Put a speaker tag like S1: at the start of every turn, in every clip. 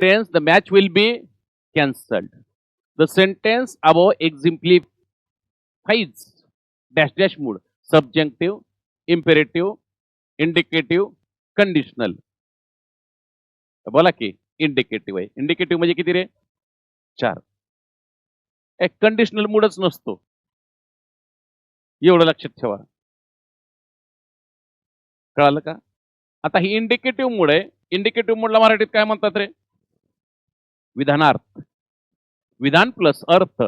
S1: tense, the match will be cancelled. The sentence above exemplifies dash dash mood, subjunctive, imperative, indicative, conditional. बोला की indicative आहे indicative म्हणजे किती रे चार एक कंडिशनल मूडच नसतो एवढं लक्षात ठेवा कळालं का आता ही इंडिकेटिव्ह मूड आहे इंडिकेटिव्ह मूडला मराठीत काय म्हणतात रे विधानार्थ. विधान प्लस अर्थ.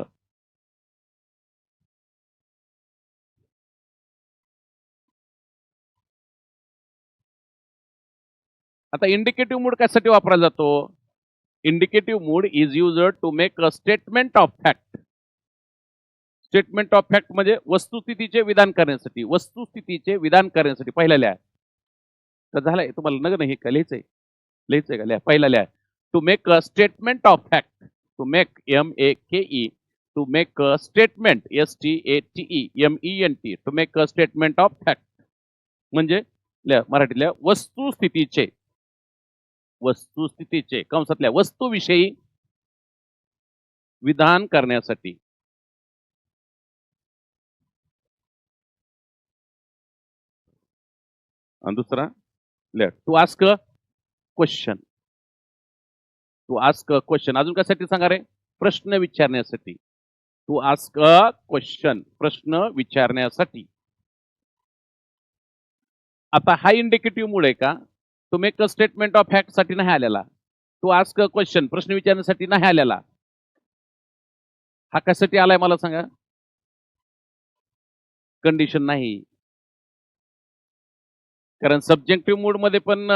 S1: आता इंडिकेटिव्ह मूड कशासाठी वापरला जातो? Indicative mood is used to make a statement of fact statement of fact म्हणजे वस्तुस्थितीचे विधान करण्यासाठी वस्तुस्थितीचे विधान करण्यासाठी. पहिल्या लिहा तर झालंय तुम्हाला नग नाही का? लिहायचंय. लिहायचंय का? लिहा. पहिला लिहा to make a statement of fact to make M A K E to make a statement S T A T E M E N T to make a statement of fact म्हणजे लिहा मराठीतल्या वस्तुस्थितीचे वस्तुस्थितीचे कंसातल्या वस्तूविषयी विधान करण्यासाठी आणि दुसरा to ask a question to ask a question अजून कशासाठी सांगा रे? प्रश्न विचारण्यासाठी. टू आस्क अ क्वेश्चन प्रश्न विचारण्यासाठी. आता हा इंडिकेटिव्ह मूड आहे का? To make a statement of फॅक्टसाठी नाही आलेला. टू आस्क अ क्वेश्चन प्रश्न विचारण्यासाठी नाही आलेला. हा कशासाठी आलाय मला सांगा? कंडिशन नाही. कारण सब्जेक्टिव्ह मूडमध्ये पण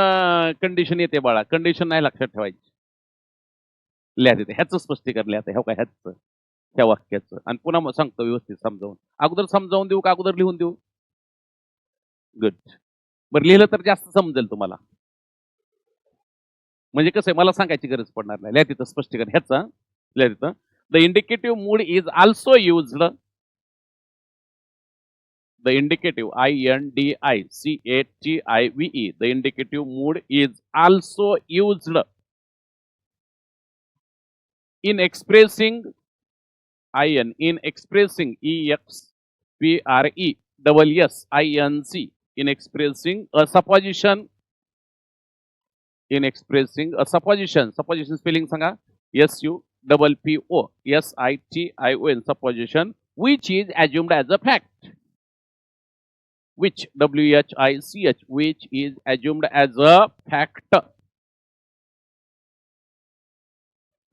S1: कंडिशन येते बाळा. कंडिशन नाही लक्षात ठेवायची. लिहा तिथे ह्याचं स्पष्टीकरण लिहायचं हो ह्या काय ह्याचं. त्या वाक्याचं. आणि पुन्हा मग सांगतो व्यवस्थित समजावून. अगोदर समजावून देऊ का अगोदर लिहून देऊ? गुड बरं लिहिलं तर जास्त समजेल तुम्हाला. म्हणजे कसं आहे मला सांगायची गरज पडणार नाही. लिहा तिथं स्पष्टीकरण. ह्याचं लिहा तिथं. The indicative mood is also used the indicative I N D I C A T I V E the indicative mood is also used in expressing I N, in expressing E X P R E double S I N C, in expressing a supposition, in expressing a supposition, supposition spelling sanga S U double P O S I T I O N, supposition, which is assumed as a fact. which W H I C H which is assumed as a fact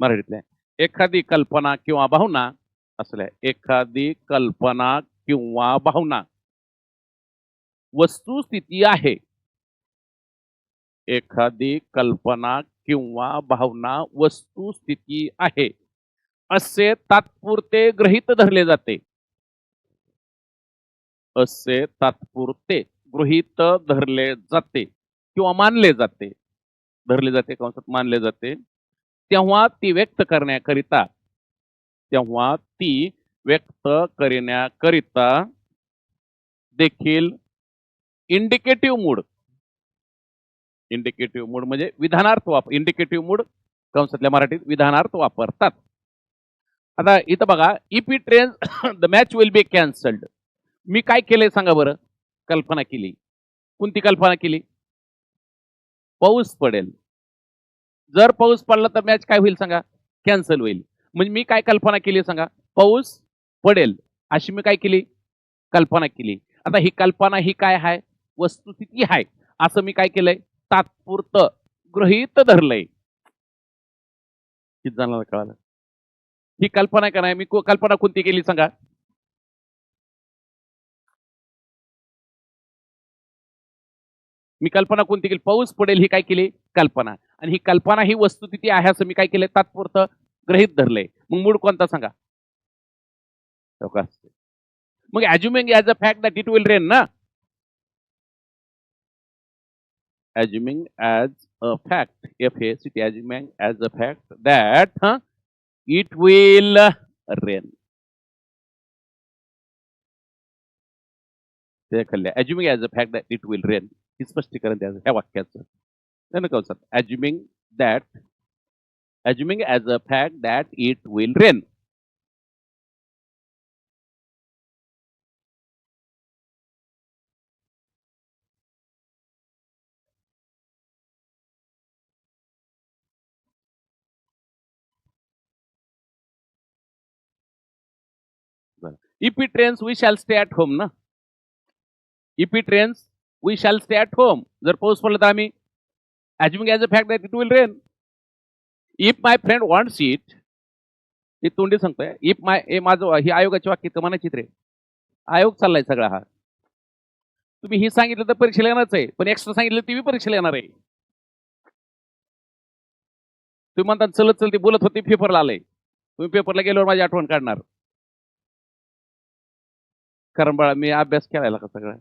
S1: मराठीतल्या एखादी कल्पना किंवा भावना असल्या एखादी कल्पना किंवा भावना. वस्तुस्थिती आहे. एखादी कल्पना किंवा भावना वस्तुस्थिती आहे. असे तात्पुरते गृहीत धरले जाते. असे तात्पुरते गृहीत धरले जाते किंवा मानले जाते. धरले जाते कंसात मानले जाते. तेव्हा ती व्यक्त करण्याकरिता तेव्हा ती व्यक्त करण्याकरिता देखील इंडिकेटिव्ह मूड इंडिकेटिव्ह मूड म्हणजे विधानार्थ वापर इंडिकेटिव्ह मूड कंसातल्या मराठीत विधानार्थ वापरतात. आता इथं बघा if it train the match will be cancelled मी काय केलंय सांगा बरं? कल्पना केली. कोणती कल्पना केली? पाऊस पडेल. जर पाऊस पडला तर मॅच काय होईल सांगा? कॅन्सल होईल. म्हणजे मी काय कल्पना केली हो सांगा? पाऊस पडेल अशी मी काय केली? कल्पना केली. आता ही कल्पना ही काय आहे वस्तुस्थिती आहे असं मी काय केलंय? तात्पुरतं गृहीत धरलंय. किती जणांना कळालं? ही कल्पना का नाही? मी कल्पना कोणती केली सांगा? मी कल्पना कोणती केली? पाऊस पडेल ही काय केली? कल्पना. आणि ही कल्पना ही वस्तुस्थिती आहे असं मी काय केलंय? तात्पुरतं ग्रहित धरलंय. मग मूड कोणता सांगा? मग assuming as a fact that it will rain ना? Assuming as a fact F A city assuming as a fact that it will rain ते खाल्ले assuming as a fact that it will rain हे स्पष्टीकरण द्यायचं ह्या वाक्याचं. त्यानं कसं assuming that assuming as a fact that it will rain. If it rains, we shall stay at home, ना? If it rains, we shall stay at home. जर पाऊस पडला तर आम्ही assuming as a fact that it will rain. If my friend wants it, हे तोंडी सांगतोय if माय हे माझं ही आयोगाची वाक्य तर चित्र रे. आयोग चाललाय सगळा हा. तुम्ही ही सांगितलं तर परीक्षेला येणारच आहे पण एक्स्ट्रा सांगितलं ती परीक्षेला येणार आहे. तुम्ही म्हणता चलत चलते बोलत होते पेपरला आलंय. तुम्ही पेपरला गेल्यावर माझी आठवण काढणार. कारण बाळा मी अभ्यास केलायला का सगळा?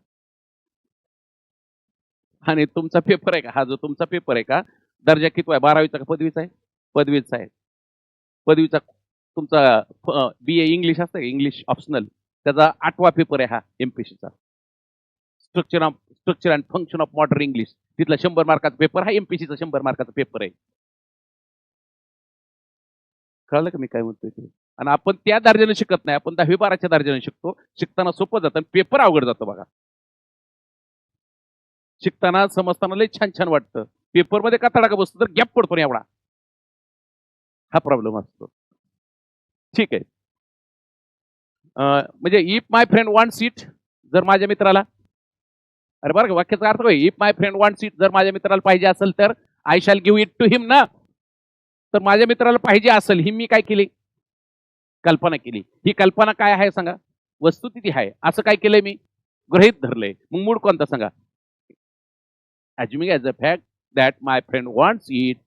S1: आणि तुमचा पेपर आहे का? हा जो तुमचा पेपर आहे का? दर्जा किती आहे? बारावीचा का पदवीचा आहे? पदवीचा आहे. पदवीचा तुमचा बी ए इंग्लिश असतं का? इंग्लिश ऑप्शनल त्याचा आठवा पेपर आहे हा एमपीसीचा structure of structure and function of modern English तिथला शंभर मार्काचा पेपर हा एमपीसीचा शंभर मार्काचा पेपर आहे. कळलं का मी काय म्हणतोय ते? आणि आपण त्या दर्जाने शिकत नाही. आपण दहावी बाराच्या दर्जाने शिकतो. शिकताना सोपं जातं आणि पेपर अवघड जातो बघा. शिकताना समजताना लय छान छान वाटतं. पेपरमध्ये का तडाखा बसतो तर गॅप पडतो ना एवढा. हा प्रॉब्लेम असतो. ठीक आहे. म्हणजे if my friend want seat जर माझ्या मित्राला. अरे बरं का वाक्याचा अर्थ काय? If my friend want seat जर माझ्या मित्राला पाहिजे असेल तर I shall give it to him ना. तर माझ्या मित्राला पाहिजे असेल ही मी काय केली? कल्पना केली. ही कल्पना काय आहे सांगा? वस्तुस्थिती आहे. असं काय केलंय मी? गृहित धरलंय. मग मूड कोणता सांगा? Assuming as a fact that my friend wants it